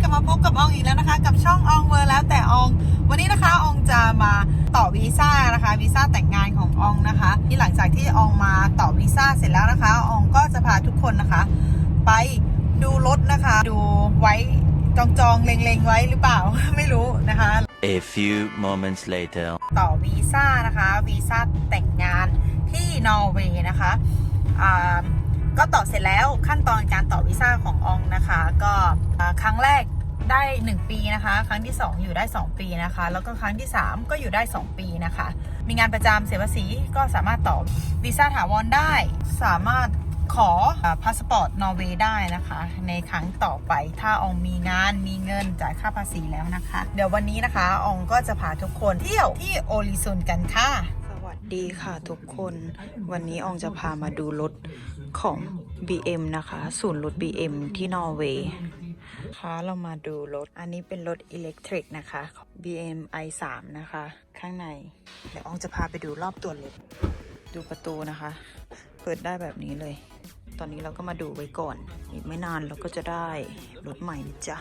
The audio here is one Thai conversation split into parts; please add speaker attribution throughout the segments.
Speaker 1: กลับมาพบกับอองอีกแล้วนะคะ กับช่องอองเวอร์แล้วแต่ออง วันนี้นะคะอองจะมาต่อวีซ่านะคะวีซ่าแต่งงานของอองนะคะที่หลังจากที่อองมาต่อวีซ่าเสร็จแล้วนะคะอองก็จะพาทุกคนนะคะ ไปดูรถนะคะ ดูไว้จองจองๆเล็งๆไว้หรือเปล่าไม่รู้นะคะ
Speaker 2: A few moments later.
Speaker 1: ต่อวีซ่านะคะวีซ่าแต่งงานที่นอร์เวย์นะคะอ่า ก็ต่อเสร็จแล้วขั้นตอนการต่อวีซ่าของอองนะคะ ก็ครั้งแรกได้ 1 ปีนะคะ ครั้งที่ 2 อยู่ได้ 2 ปีนะคะ แล้วก็ครั้งที่ 3 ก็อยู่ได้ 2 ปีนะคะ มีงานประจำเสียภาษีก็สามารถต่อวีซ่าถาวรได้ สามารถขอพาสปอร์ตนอร์เวย์ได้นะคะ ในครั้งต่อไปถ้าอองมีงานมีเงินจ่ายค่าภาษีแล้วนะคะ เดี๋ยววันนี้นะคะอองก็จะพาทุกคนเที่ยวที่โอริซุนกันค่ะ สวัสดีค่ะทุกคน วันนี้อองจะพามาดูรถ ของ BM นะคะ ศูนย์รถ BM ที่นอร์เวย์ค่ะเรามาดูรถ อันนี้เป็นรถอิเล็กทริกนะคะ BM i3 นะคะ ข้างใน เดี๋ยวอองจะพาไปดูรอบตัวรถ ดูประตูนะคะ เปิดได้แบบนี้เลย ตอนนี้เราก็มาดูไว้ก่อน อีกไม่นานเราก็จะได้รถใหม่นะจ๊ะ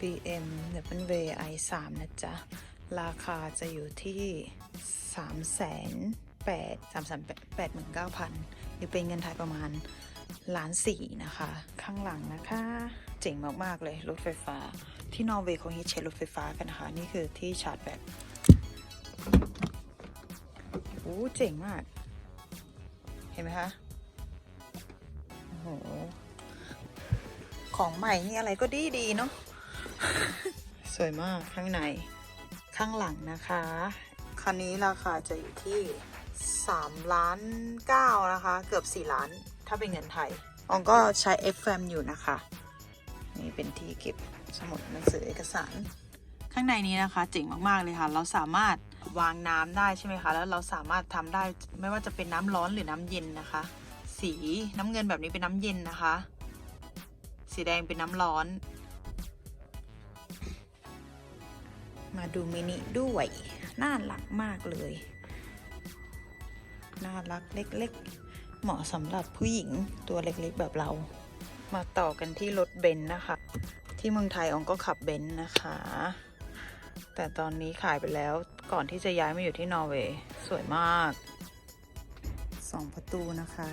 Speaker 1: BM W i3 นะจ๊ะ ราคาจะอยู่ที่ 3 8 3 8 8 9 0 0 0 หรือเป็นเงินไทยประมาณล้านสี่นะคะ ข้างหลังนะคะ เจ๋งมาก ๆ เลย รถไฟฟ้า ที่นอร์เวย์เขาฮิตใช้รถไฟฟ้ากันนะคะ นี่คือที่ชาร์จแบตโอ้เจ๋งมาก เห็นไหมคะโอ้โหของใหม่นี่อะไรก็ดีดีๆเนาะสวยมากข้างในข้างหลังนะคะ คันนี้ราคาจะอยู่ที่ 3 ล้าน9นะคะ เกือบ 4 ล้าน ถ้าเป็นเงินไทยอองก็ใช้ FM อยู่นะคะ นี่เป็นที่เก็บสมุดหนังสือเอกสาร ข้างในนี้นะคะเจ๋งมากๆเลยค่ะ เราสามารถวางน้ำได้ใช่ไหมคะ แล้วเราสามารถทำได้ไม่ว่าจะเป็นน้ำร้อนหรือน้ำเย็นนะคะ สีน้ำเงินแบบนี้เป็นน้ำเย็นนะคะ สีแดงเป็นน้ำร้อน มาดูมินิด้วย น่ารักมากเลย น่ารักเล็กๆ เหมาะสำหรับผู้หญิงตัวเล็กๆแบบเรา มาต่อกันที่รถเบนซ์นะคะ ที่เมืองไทยองก็ขับเบนซ์นะคะ แต่ตอนนี้ขายไปแล้วก่อนที่จะย้ายมาอยู่ที่นอร์เวย์สวยมากสองประตูนะคะ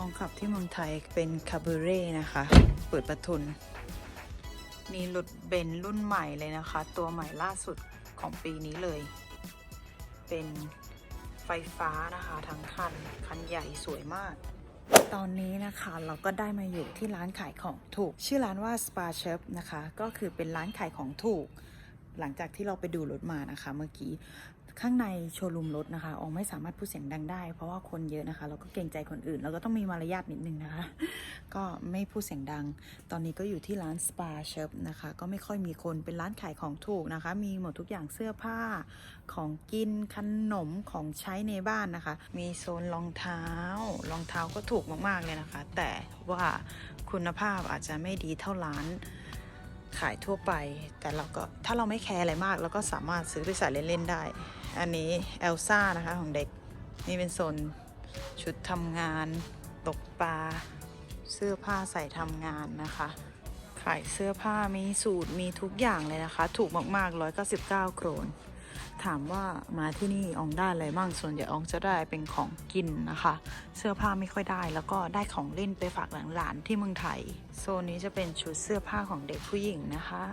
Speaker 1: องขับที่เมืองไทยเป็นคาบูเร่นะคะ เปิดประทุนนี่รถเบนซ์รุ่นใหม่เลยนะคะ ตัวใหม่ล่าสุดของปีนี้เลย เป็น ฟฟ้านะคะทั้งคัน คันใหญ่สวยมาก ตอนนี้นะคะเราก็ได้มาอยู่ที่ร้านขายของถูก ชื่อร้านว่า Spa Shop นะคะ ก็คือเป็นร้านขายของถูก หลังจากที่เราไปดูรถมานะคะ เมื่อกี้ ข้างในโชว์รูมรถนะคะอองไม่สามารถพูดเสียงดังได้ เพราะว่าคนเยอะนะคะ เราก็เกรงใจคนอื่น เราก็ต้องมีมารยาทนิดนึงนะคะ ก็ไม่พูดเสียงดัง ตอนนี้ก็อยู่ที่ร้าน Spa Shop นะคะ ก็ไม่ค่อยมีคนเป็นร้านขายของถูกนะคะ มีหมดทุกอย่างเสื้อผ้าของกินขนมของใช้ในบ้านนะคะ มีโซนรองเท้ารองเท้าก็ถูกมากๆเลยนะคะ แต่ว่าคุณภาพอาจจะไม่ดีเท่าร้าน ขายทั่วไป แต่เราก็ถ้าเราไม่แคร์อะไรมากเราก็สามารถซื้อไปใส่เล่นๆได้ อันนี้เอลซ่านะคะของเด็ก นี่เป็นโซนชุดทำงาน ตกปลา เสื้อผ้าใส่ทำงานนะคะ ขายเสื้อผ้ามีสูตรมีทุกอย่างเลยนะคะ ถูกมากๆ199โครน ถามว่ามาที่นี่อองได้อะไรบ้างส่วนใหญ่อองจะได้เป็นของกินนะคะ เสื้อผ้าไม่ค่อยได้แล้วก็ได้ของเล่นไปฝากหลานๆที่เมืองไทย โซนนี้จะเป็นชุดเสื้อผ้าของเด็กผู้หญิงนะคะ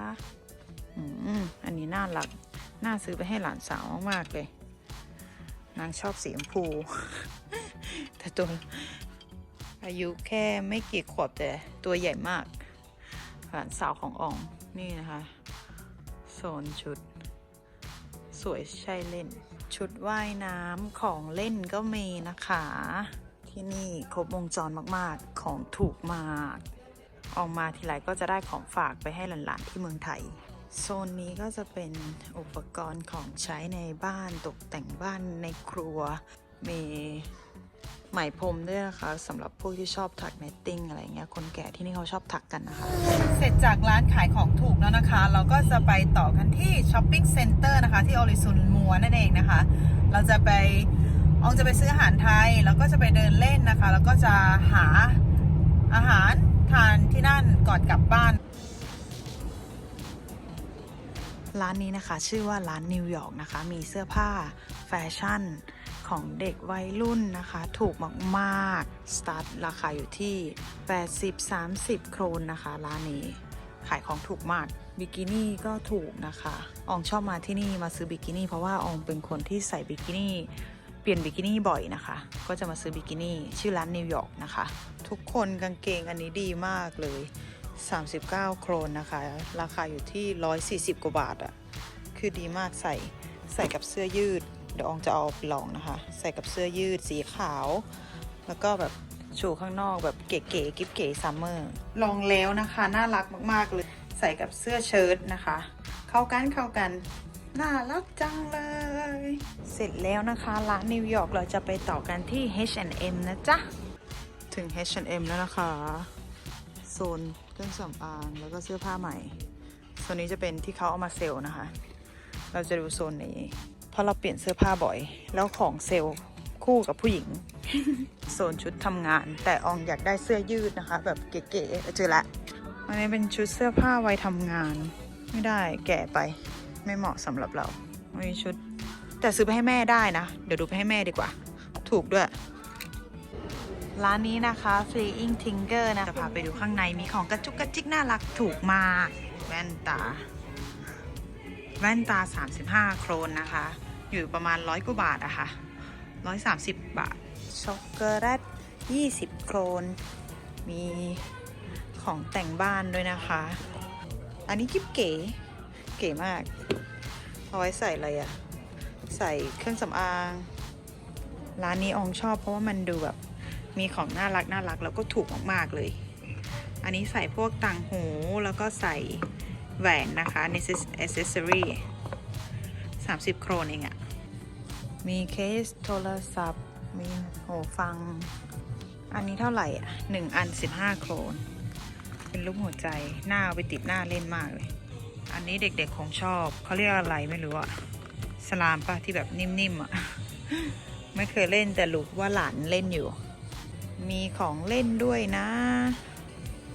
Speaker 1: อืมอันนี้น่ารักน่าซื้อไปให้หลานสาวมากๆเลย นางชอบสีชมพู แต่ตัวอายุแค่ไม่กี่ขวบแต่ตัวใหญ่มาก หลานสาวของอองนี่นะคะโซนชุด วยใช่เล่น ชุดว่ายน้ำของเล่นก็มีนะคะ ที่นี่ครบวงจรมากๆของถูกมาก ออกมาทีไรก็จะได้ของฝากไปให้หลานๆที่เมืองไทย โซนนี้ก็จะเป็นอุปกรณ์ของใช้ในบ้านตกแต่งบ้านในครัว มี ไหมพรมด้วยนะคะสำหรับพวกที่ชอบถักเนตติ้งอะไรเงี้ยคนแก่ที่นี่เขาชอบถักกันนะคะ เสร็จจากร้านขายของถูกแล้วนะคะ เราก็จะไปต่อกันที่ช้อปปิ้งเซ็นเตอร์นะคะ ที่ออริซุนมัวนั่นเองนะคะ เราจะไปอองจะไปซื้ออาหารไทย แล้วก็จะไปเดินเล่นนะคะ แล้วก็จะหาอาหารทานที่นั่นก่อนกลับบ้าน ร้านนี้นะคะ ชื่อว่าร้านนิวยอร์กนะคะ มีเสื้อผ้าแฟชั่น ของเด็กวัยรุ่นนะคะ ถูกมากๆ สตาร์ทราคาอยู่ที่ 80-30 โครนนะคะ ร้านนี้ ขายของถูกมาก บิกินี่ก็ถูกนะคะ อองชอบมาที่นี่มาซื้อบิกินี่เพราะว่าอองเป็นคนที่ใส่บิกินี่เปลี่ยนบิกินี่บ่อยนะคะ ก็จะมาซื้อบิกินี่ชื่อร้านนิวยอร์กนะคะ ทุกคนกางเกงอันนี้ดีมากเลย 39 โครนนะคะ ราคาอยู่ที่ 140 กว่าบาทอะคือดีมากใส่ใส่กับเสื้อยืด เดี๋ยวอองจะเอาไปลองนะคะ ใส่กับเสื้อยืดสีขาว แล้วก็แบบโชว์ข้างนอกแบบเก๋ๆกิ๊บเก๋ซัมเมอร์ลองแล้วนะคะ น่ารักมากๆเลย ใส่กับเสื้อเชิ้ตนะคะ เข้ากันเข้ากันน่ารักจังเลย เสร็จแล้วนะคะร้านนิวยอร์กเราจะไปต่อกันที่ H&M นะจ๊ะ ถึง H&M แล้วนะคะ โซนเครื่องสำอางแล้วก็เสื้อผ้าใหม่โซนนี้จะเป็นที่เขาเอามาเซลล์นะคะ เราจะดูโซนนี้เพ ราะเราเปลี่ยนเสื้อผ้าบ่อย แล้วของเซลล์คู่กับผู้หญิง โซนชุดทำงาน แต่อองอยากได้เสื้อยืดนะคะ แบบเก๋ๆเจอละอันนี้เป็นชุดเสื้อผ้าไว้ทำงาน ไม่ได้แก่ไปไม่เหมาะสำหรับเรามีชุด แต่ซื้อไปให้แม่ได้นะ เดี๋ยวดูไปให้แม่ดีกว่า ถูกด้วย ร้านนี้นะคะ Fleeing Tinker นะจะพาไปดูข้างในมีของกระจุกกระจิกน่ารักถูกมาก แว่นตา แว่นตา 35 โครนนะคะ อยู่ประมาณร้อยกว่าบาทอะคะ่ะ130บบาท ช็อกโกแลต20โครน มีของแต่งบ้านด้วยนะคะ อันนี้กิ๊บเก๋ เก๋มาก เอาไว้ใส่อะไรอะใส่เครื่องสำอาง ร้านนี้อองชอบเพราะว่ามันดูแบบ มีของน่ารักน่ารักแล้วก็ถูกมากๆเลย อันนี้ใส่พวกต่างหูแล้วก็ใส่แหวนนะคะใน accessory 30 โครนเองอะ มีเคสโทรศัพท์ มีหูฟัง อันนี้เท่าไหร่อะหนึ่งอัน15โครน เป็นรูปหัวใจหน้าเอาไปติดหน้าเล่นมากเลย อันนี้เด็กๆคงชอบ เขาเรียกอะไรไม่รู้อะสลามปะที่แบบนิ่มๆอะไม่เคยเล่นแต่รู้ว่าหลานเล่นอยู่ มีของเล่นด้วยนะ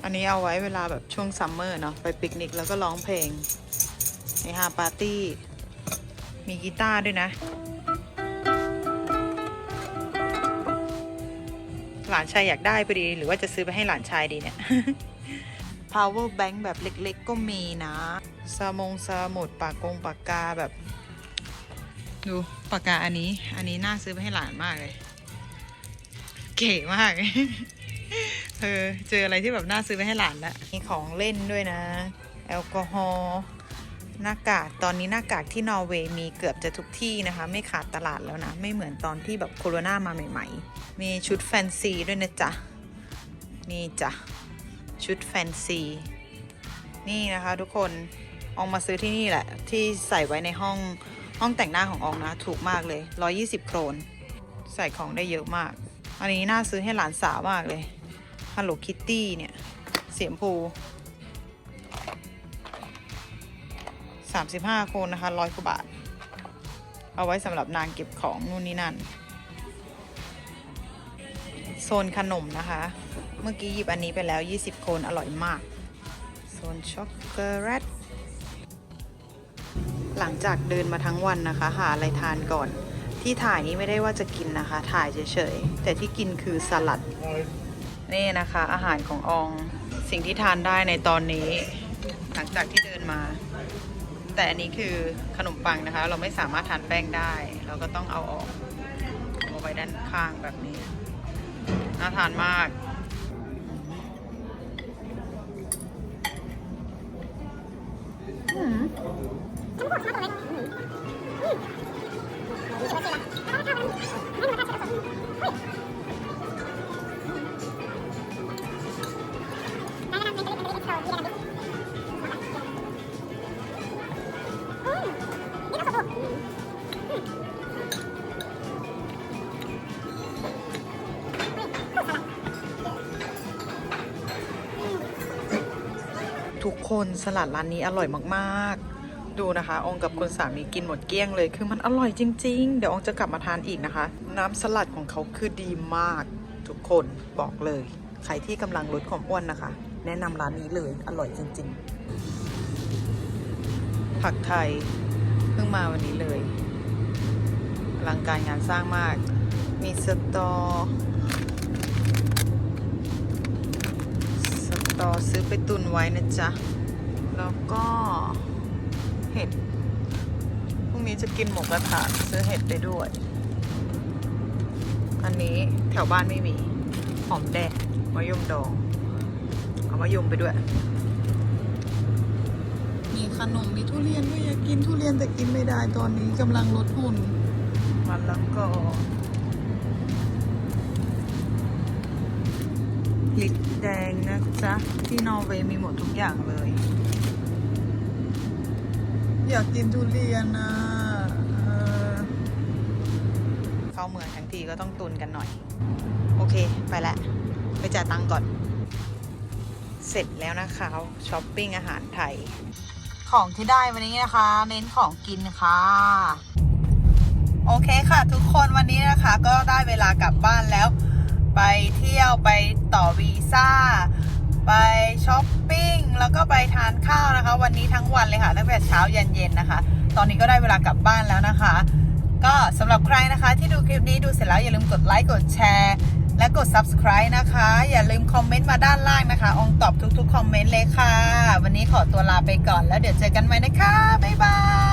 Speaker 1: อันนี้เอาไว้เวลาแบบช่วงซัมเมอร์เนาะไปปิกนิกแล้วก็ร้องเพลงในฮาปาร์ตี้ มีกีตาร์ด้วยนะ หลานชายอยากได้พอดี หรือว่าจะซื้อไปให้หลานชายดีเนี่ย power bank แบบเล็กๆ ก็มีนะสมงสมุดปากกงปากกาแบบ ดูปากกาอันนี้ อันนี้น่าซื้อไปให้หลานมากเลย เก๋มาก เออ เจออะไรที่แบบน่าซื้อไปให้หลานละมีของเล่นด้วยนะ แอลกอฮอล์ หน้ากากตอนนี้หน้ากากที่นอร์เวย์มีเกือบจะทุกที่นะคะ ไม่ขาดตลาดแล้วนะ ไม่เหมือนตอนที่แบบโคโรนามาใหม่ๆ มีชุดแฟนซีด้วยนะจ๊ะ นี่จ้ะ ชุดแฟนซี นี่นะคะทุกคนอองมาซื้อที่นี่แหละ ที่ใส่ไว้ในห้องห้องแต่งหน้าของอองนะ ถูกมากเลย 120 โครน ใส่ของได้เยอะมาก อันนี้น่าซื้อให้หลานสาวมากเลย Hello Kitty เนี่ยเสียมพู 35โครนนะคะร้อยกว่าบาท เอาไว้สำหรับนางเก็บของนู่นนี่นั่น โซนขนมนะคะ เมื่อกี้หยิบอันนี้ไปแล้ว 20โคนอร่อยมาก โซนช็อกโกแลตหลังจากเดินมาทั้งวันนะคะ หาอะไรทานก่อน ที่ถ่ายนี้ไม่ได้ว่าจะกินนะคะ ถ่ายเฉยๆ แต่ที่กินคือสลัด นี่นะคะ อาหารของออง สิ่งที่ทานได้ในตอนนี้ หลังจากที่เดินมา แต่อันนี้คือขนมปังนะคะ เราไม่สามารถทานแป้งได้ เราก็ต้องเอาออกเอาไว้ด้านข้างแบบนี้ น่าทานมากทุก คนสลัดร้านนี้อร่อยมากๆ ดูนะคะ องกับคุณสามีกินหมดเกลี้ยงเลย คือมันอร่อยจริง ๆ เดี๋ยวองจะกลับมาทานอีกนะคะ น้ำสลัดของเขาคือดีมากทุกคนบอกเลย ใครที่กำลังลดความอ้วนนะคะ แนะนำร้านนี้เลยอร่อยจริง ๆ ผักไทยเพิ่งมาวันนี้เลยอลังการงานสร้างมาก มีสตอสตอซื้อไปตุนไว้นะจ๊ะ แล้วก็เห็ด พรุ่งนี้จะกินหมูกระทะซื้อเห็ดไปด้วย อันนี้แถวบ้านไม่มี หอมแดงมะยมดอง เอามะยมไปด้วย มีขนม มีทุเรียนด้วยอยากกินทุเรียนแต่กินไม่ได้ตอนนี้กำลังลดหุ่นมันแล้วก็พริกแดงนะจ๊ะ ที่นอร์เวย์มีหมดทุกอย่างเลย อยากกินทุเรียนนะเออเข้าเมืองทั้งทีก็ต้องตุนกันหน่อย โอเคไปแล้วไปจ่ายตังค์ก่อน เสร็จแล้วนะคะช้อปปิ้งอาหารไทย ของที่ได้วันนี้นะคะ เน้นของกินค่ะ โอเคค่ะ ทุกคนวันนี้นะคะ ก็ได้เวลากลับบ้านแล้ว ไปเที่ยวไปต่อวีซ่า ไปช้อปปิ้ง แล้วก็ไปทานข้าวนะคะ วันนี้ทั้ง แต่เช้าเย็นๆนะคะ ตอนนี้ก็ได้เวลากลับบ้านแล้วนะคะ ก็สำหรับใครนะคะที่ดูคลิปนี้ดูเสร็จแล้วอย่าลืมกดไลค์กดแชร์และกด subscribe นะคะ อย่าลืมคอมเมนต์มาด้านล่างนะคะ องตอบทุกๆ คอมเมนต์เลยค่ะ วันนี้ขอตัวลาไปก่อนแล้วเดี๋ยวเจอกันใหม่นะคะ บ๊ายบาย